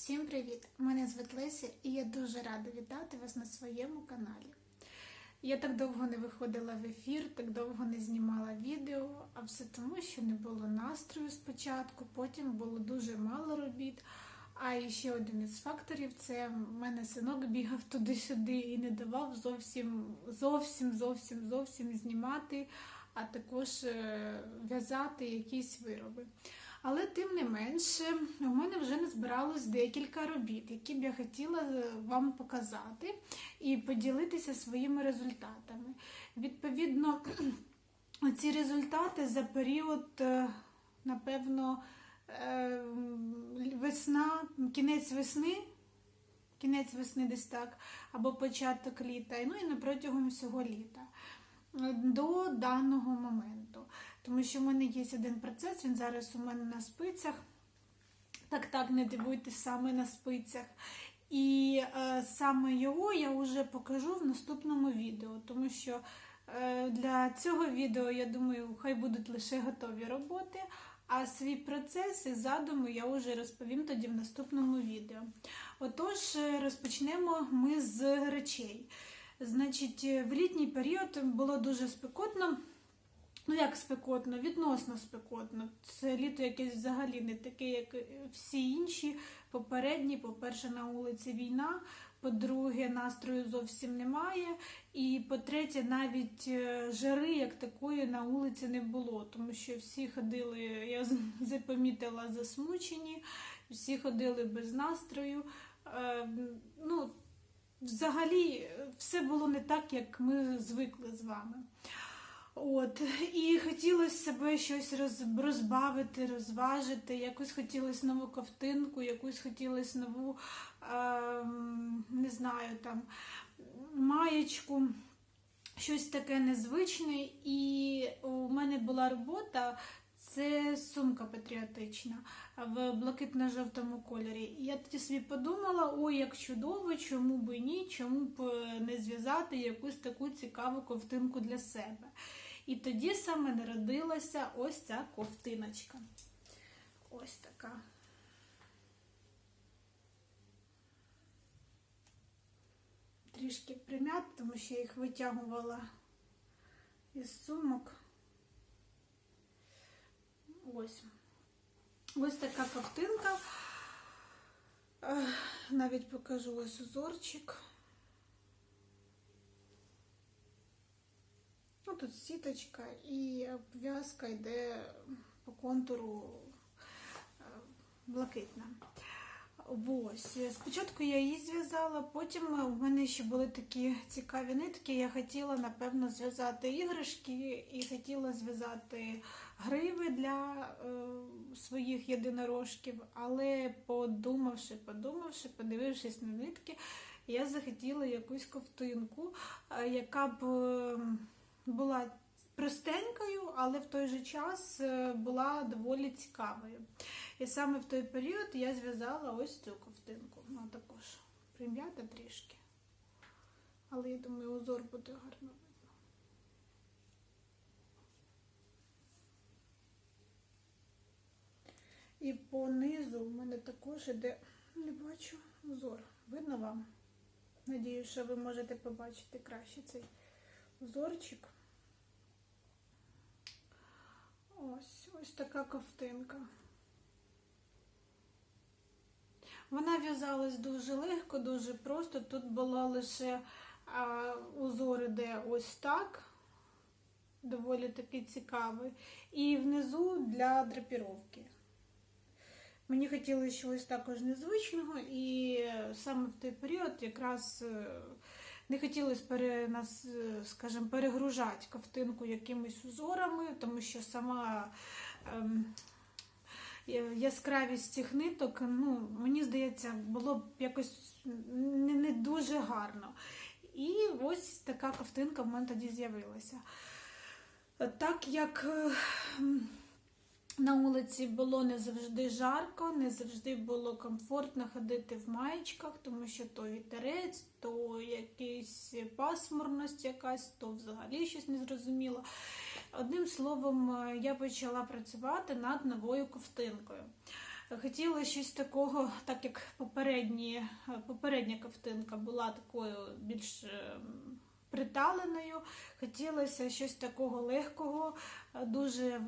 Всім привіт! Мене звуть Леся і я дуже рада вітати вас на своєму каналі. Я так довго не виходила в ефір, так довго не знімала відео, а все тому, що не було настрою спочатку, потім було дуже мало робіт. А ще один із факторів це в мене синок бігав туди-сюди і не давав зовсім, зовсім, зовсім, зовсім знімати, а також е, в'язати якісь вироби. Але тим не менше, у мене вже назбиралось декілька робіт, які б я хотіла е, вам показати і поділитися своїми результатами. Відповідно, ці результати за період, е, напевно, е, весна, кінець весни. Кінець весни десь так, або початок літа, ну і на протягом всього літа до даного моменту. Тому що в мене є один процес, він зараз у мене на спицях. Так, так, не дивуйтесь саме на спицях. І е, саме його я вже покажу в наступному відео, тому що е, для цього відео, я думаю, хай будуть лише готові роботи, а свій процес і задуми я вже розповім тоді в наступному відео. Отож, розпочнемо ми з речей. Значить, в літній період було дуже спекотно. Ну, як спекотно, відносно спекотно. Це літо якесь взагалі не таке, як всі інші. Попередні, по-перше, на вулиці війна, по-друге, настрою зовсім немає. І по-третє, навіть е, жари як такої на вулиці не було, тому що всі ходили, я запомітила, засмучені, всі ходили без настрою. Е, ну, Взагалі, все було не так, як ми звикли з вами. От, І хотілося себе щось розбавити, розважити, якусь хотілося нову ковтинку, якусь хотілося нову, е, не знаю, там, маєчку, щось таке незвичне. І у мене була робота. Це сумка патріотична в блакитно-жовтому кольорі. І я тоді собі подумала: ой, як чудово, чому б і ні, чому б не зв'язати якусь таку цікаву ковтинку для себе. І тоді саме народилася ось ця ковтиночка. Ось така. Трішки примят, тому що я їх витягувала із сумок. Ось. Ось така ковтинка. Навіть покажу ось узорчик. Тут сіточка і обв'язка йде по контуру блакитна. Ось. Спочатку я її зв'язала, потім у мене ще були такі цікаві нитки. Я хотіла, напевно, зв'язати іграшки і хотіла зв'язати гриви для е, своїх єдинорожків, але подумавши, подумавши, подивившись на нитки, я захотіла якусь ковтинку, е, яка б е, була простенькою, але в той же час е, була доволі цікавою. І саме в той період я зв'язала ось цю ковтинку. Ну, також прим'ята трішки. Але я думаю, узор буде гарно. І по низу в мене також іде, не бачу, узор. Видно вам? Надію, що ви можете побачити краще цей узорчик. Ось, ось така ковтинка. Вона в'язалась дуже легко, дуже просто. Тут була лише а, узор іде ось так, доволі таки цікавий. І внизу для драпіровки. Мені хотілося чогось також незвичного, і саме в той період якраз не хотілося пере, нас, скажімо, перегружати ковтинку якимись узорами, тому що сама ем, яскравість цих ниток, ну, мені здається, було б якось не, не дуже гарно. І ось така ковтинка в мене тоді з'явилася. Так як на вулиці було не завжди жарко, не завжди було комфортно ходити в маєчках, тому що то вітерець, то якась пасмурність якась, то взагалі щось незрозуміло. Одним словом, я почала працювати над новою ковтинкою. Хотіла щось такого, так як попередні, попередня ковтинка була такою більш ем, приталеною. Хотілося щось такого легкого, дуже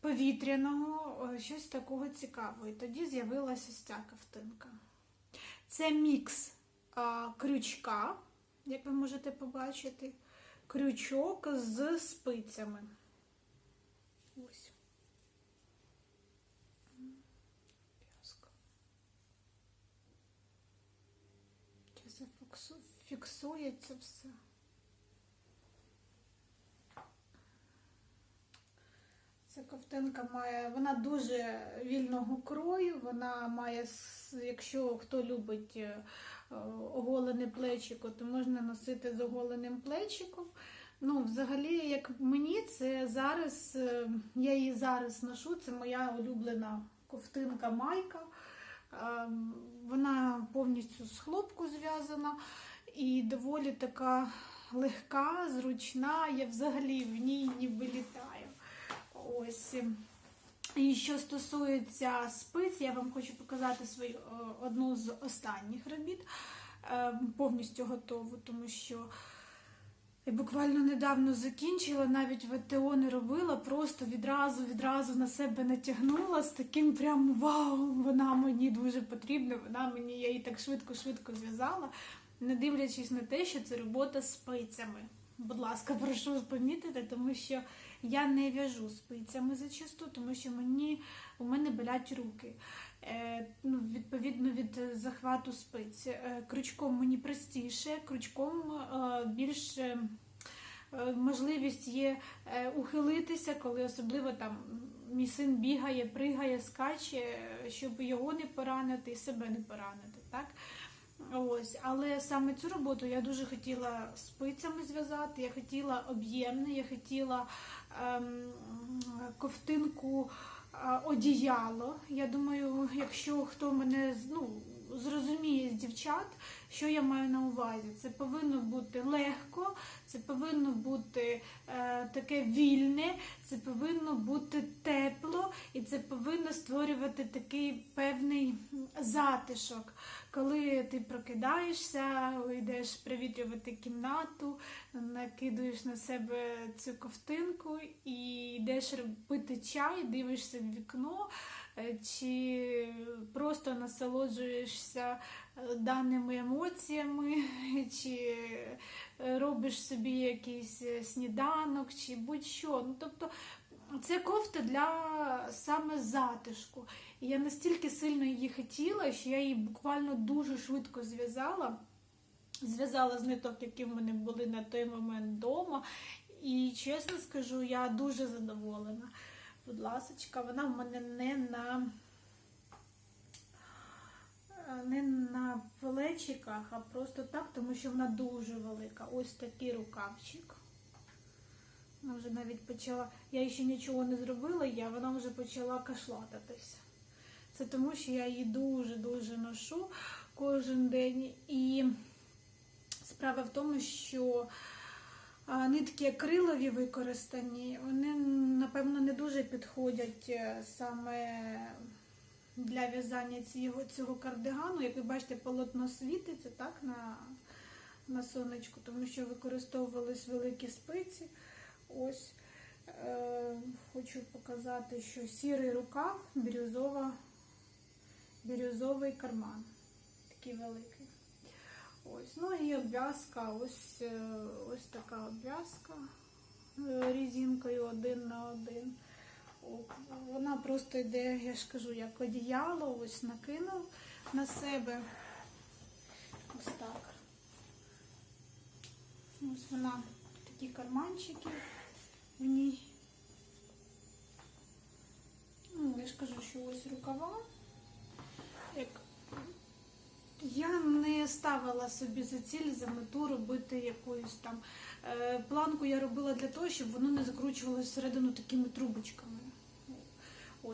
повітряного, щось такого цікавого. І тоді з'явилася ось ця ковтинка. Це мікс крючка, як ви можете побачити, крючок з спицями. Ось. Чи зафіксу- фіксується все? Ця ковтинка має, вона дуже вільного крою, вона має, якщо хто любить е, оголене плечико, то можна носити з оголеним плечиком. Ну, взагалі, як мені, це зараз, е, я її зараз ношу, це моя улюблена ковтинка майка. Е, Вона повністю з хлопку зв'язана і доволі така легка, зручна. Я взагалі в ній ніби літаю. Ось. І що стосується спиць, я вам хочу показати свою е, одну з останніх робіт, е, повністю готову, тому що я буквально недавно закінчила, навіть ВТО не робила, просто відразу відразу на себе натягнула з таким прям вау, вона мені дуже потрібна, вона мені, я її так швидко-швидко зв'язала, не дивлячись на те, що це робота з спицями. Будь ласка, прошу помітити, тому що я не в'яжу спицями зачасту, тому що мені у мене болять руки. Е, ну, відповідно від захвату спиць. Е, крючком мені простіше, крючком е, більш е, е, можливість є е, ухилитися, коли особливо там мій син бігає, пригає, скаче, щоб його не поранити і себе не поранити. Так? Ось, але саме цю роботу я дуже хотіла спицями зв'язати, я хотіла об'ємне, я хотіла ем, ковтинку е, одіяло. Я думаю, якщо хто мене ну, зрозуміє з дівчат, що я маю на увазі, це повинно бути легко, це повинно бути е, таке вільне, це повинно бути тепло і це повинно створювати такий певний затишок. Коли ти прокидаєшся, йдеш привітрювати кімнату, накидуєш на себе цю ковтинку і йдеш робити чай, дивишся в вікно, е, чи просто насолоджуєшся даними емоціями, чи е, робиш собі якийсь е, сніданок, чи будь-що. Ну, тобто це кофта для саме затишку. І я настільки сильно її хотіла, що я її буквально дуже швидко зв'язала. Зв'язала з ниток, які в мене були на той момент вдома. І чесно скажу, я дуже задоволена. Будь ласочка, вона в мене не на не на плечиках, а просто так, тому що вона дуже велика. Ось такий рукавчик. Вона вже навіть почала, я ще нічого не зробила, я, вона вже почала кашлататися. Це тому, що я її дуже-дуже ношу кожен день. І справа в тому, що нитки акрилові використані, вони, напевно, не дуже підходять е, саме для в'язання цього, цього кардигану. Як ви бачите, полотно світиться так, на, на сонечку, тому що використовувались великі спиці. Ось е, хочу показати, що сірий рукав, бірюзова, бірюзовий карман. Такий великий. Ось, ну і обв'язка, ось, е, ось така обв'язка е, різинкою один на один. Просто йде, я ж кажу, як одіяло, ось накинув на себе. Ось так. Ось вона такі карманчики в ній. Ну, я ж кажу, що ось рукава. Як... Я не ставила собі за ціль, за мету робити якоюсь там е, планку я робила для того, щоб воно не закручувалося всередину такими трубочками.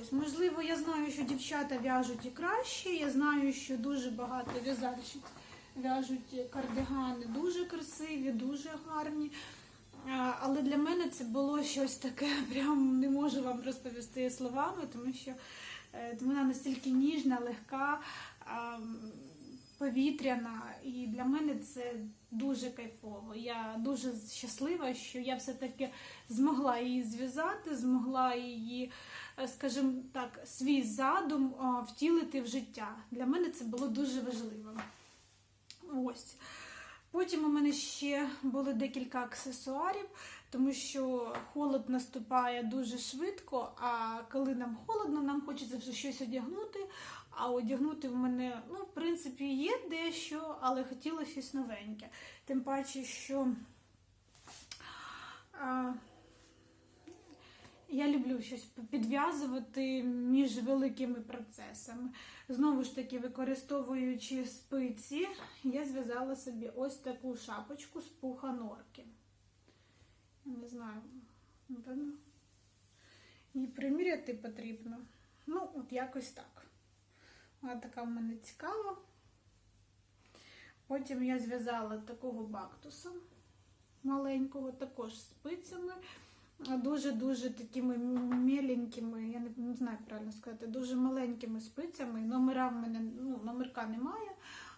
Ось, можливо, я знаю, що дівчата в'яжуть і краще. Я знаю, що дуже багато в'язальщиць в'яжуть кардигани дуже красиві, дуже гарні. Але для мене це було щось таке, прям не можу вам розповісти словами, тому що е, вона настільки ніжна, легка, повітряна, і для мене це дуже кайфово. Я дуже щаслива, що я все-таки змогла її зв'язати, змогла її, скажімо так, свій задум а, втілити в життя. Для мене це було дуже важливо. Ось. Потім у мене ще були декілька аксесуарів, тому що холод наступає дуже швидко, а коли нам холодно, нам хочеться вже щось одягнути. А одягнути в мене, ну, в принципі, є дещо, але хотіла щось новеньке. Тим паче, що а, я люблю щось підв'язувати між великими процесами. Знову ж таки, використовуючи спиці, я зв'язала собі ось таку шапочку з пуха норки. Я Не знаю, напевно. Її приміряти потрібно. Ну, от якось так. Вона така в мене цікава. Потім я зв'язала такого бактуса маленького, також з спицями. Дуже-дуже такими міленькими, я не, знаю як правильно сказати, дуже маленькими спицями. Номера в мене, ну, номерка немає,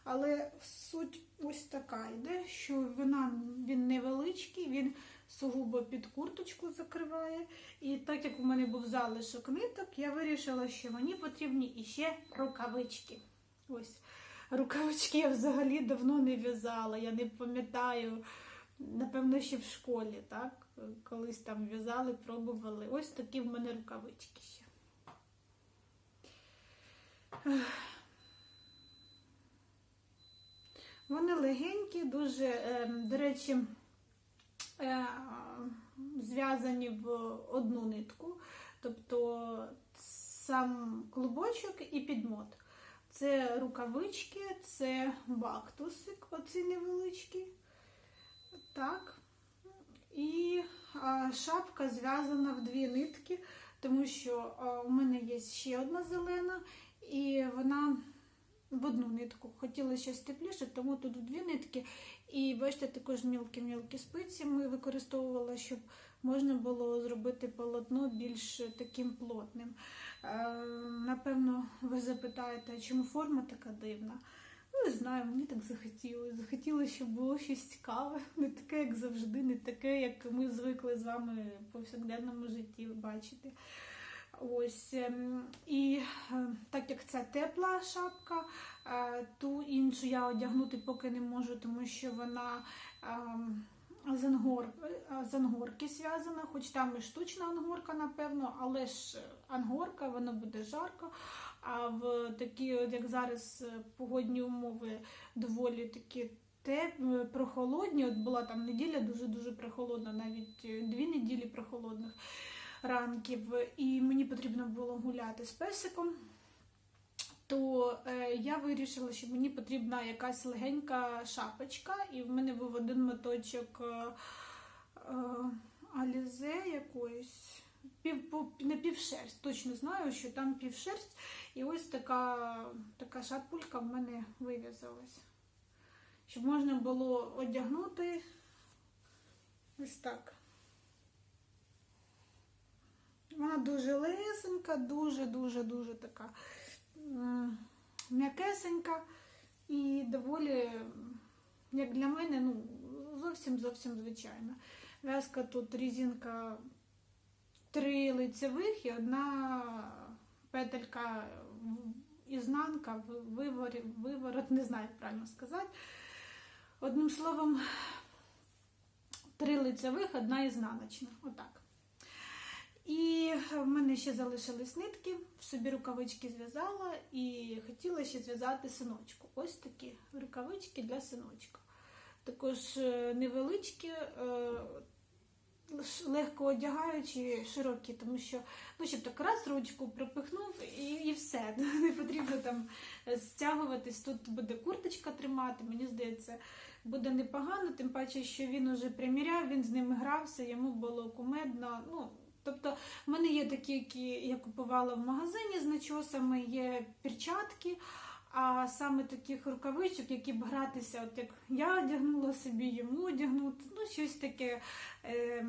але суть ось така йде, що вона, він невеличкий, він сугубо під курточку закриває. І так як у мене був залишок ниток, я вирішила, що мені потрібні іще рукавички. Ось. Рукавички я взагалі давно не в'язала, я не пам'ятаю. Напевно, ще в школі, так? Колись там в'язали, пробували. Ось такі в мене рукавички ще. Вони легенькі, дуже, е, до речі, е, зв'язані в одну нитку, тобто сам клубочок і підмот. Це рукавички, це бактусик, оці невеличкі. Так. І шапка зв'язана в дві нитки, тому що у мене є ще одна зелена, і вона в одну нитку. Хотіла щось тепліше, тому тут в дві нитки. І бачите, також мілкі-мілкі спиці ми використовувала, щоб можна було зробити полотно більш таким плотним. Е, напевно, ви запитаєте, чому форма така дивна? Ну, не знаю, мені так захотілося. Захотілося, щоб було щось цікаве, не таке, як завжди, не таке, як ми звикли з вами в повсякденному житті бачити. Ось. ем, І е, так як це тепла шапка, е, ту іншу я одягнути поки не можу, тому що вона ем, з, ангор, е, з ангорки зв'язана, хоч там і штучна ангорка, напевно, але ж ангорка, воно буде жарко. А в такі, от як зараз е, погодні умови доволі такі теп, е, прохолодні. От була там неділя дуже-дуже прохолодна, навіть е, дві неділі прохолодних ранків, і мені потрібно було гуляти з песиком. То я вирішила, що мені потрібна якась легенька шапочка, і в мене був один моточок алізе якоїсь. Пів, не півшерсть, точно знаю, що там півшерсть. І ось така, така шапулька в мене вив'язалась. Щоб можна було одягнути ось так. Вона дуже лесенька, дуже-дуже-дуже така м'якесенька і доволі, як для мене, ну, зовсім зовсім звичайна. В'язка тут різинка три лицевих і одна петелька ізнанка, в- виворі- виворот, не знаю, як правильно сказати. Одним словом, три лицевих, одна ізнаночна. Отак. І в мене ще залишились нитки, собі рукавички зв'язала і хотіла ще зв'язати синочку. Ось такі рукавички для синочка. Також е, невеличкі, е, легко одягаючі, широкі, тому що ну, щоб так раз ручку пропихнув і, і все. Не потрібно там стягуватись. Тут буде курточка тримати. Мені здається, буде непогано, тим паче, що він уже приміряв, він з ними грався, йому було кумедно. Ну, тобто, в мене є такі, які я купувала в магазині з начосами, є перчатки. А саме таких рукавичок, які б гратися, от як я одягнула собі, йому одягнути, ну щось таке е,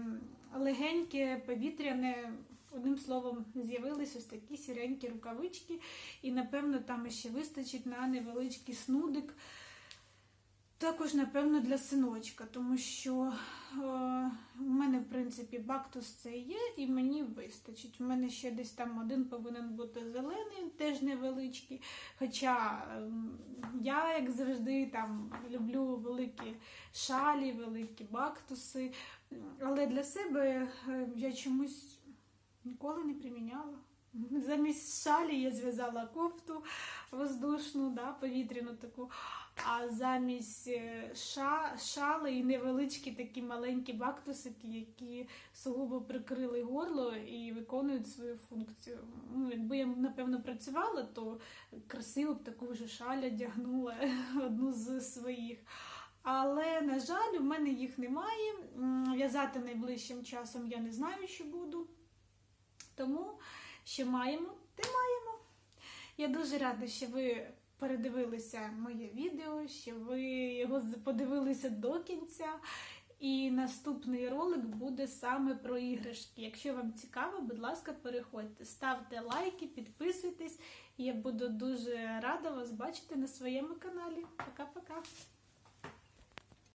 легеньке, повітряне. Одним словом, з'явились ось такі сіренькі рукавички, і напевно там ще вистачить на невеличкий снудик. Також, напевно, для синочка, тому що е, в мене, в принципі, бактус це є, і мені вистачить. У мене ще десь там один повинен бути зелений, теж невеличкий. Хоча ем, я, як завжди, там люблю великі шалі, великі бактуси. Але для себе е, я чомусь ніколи не приміняла. Замість шалі я зв'язала кофту воздушну, да, повітряну таку. А замість е, ша, шали і невеличкі такі маленькі бактусики, які сугубо прикрили горло і виконують свою функцію. Ну, якби я, напевно, працювала, то красиво б таку вже шаль одягнула одну з своїх. Але, на жаль, у мене їх немає. В'язати найближчим часом я не знаю, що буду. Тому що маємо, те маємо. Я дуже рада, що ви передивилися моє відео, що ви його подивилися до кінця. І наступний ролик буде саме про іграшки. Якщо вам цікаво, будь ласка, переходьте, ставте лайки, підписуйтесь. Я буду дуже рада вас бачити на своєму каналі. Пока-пока!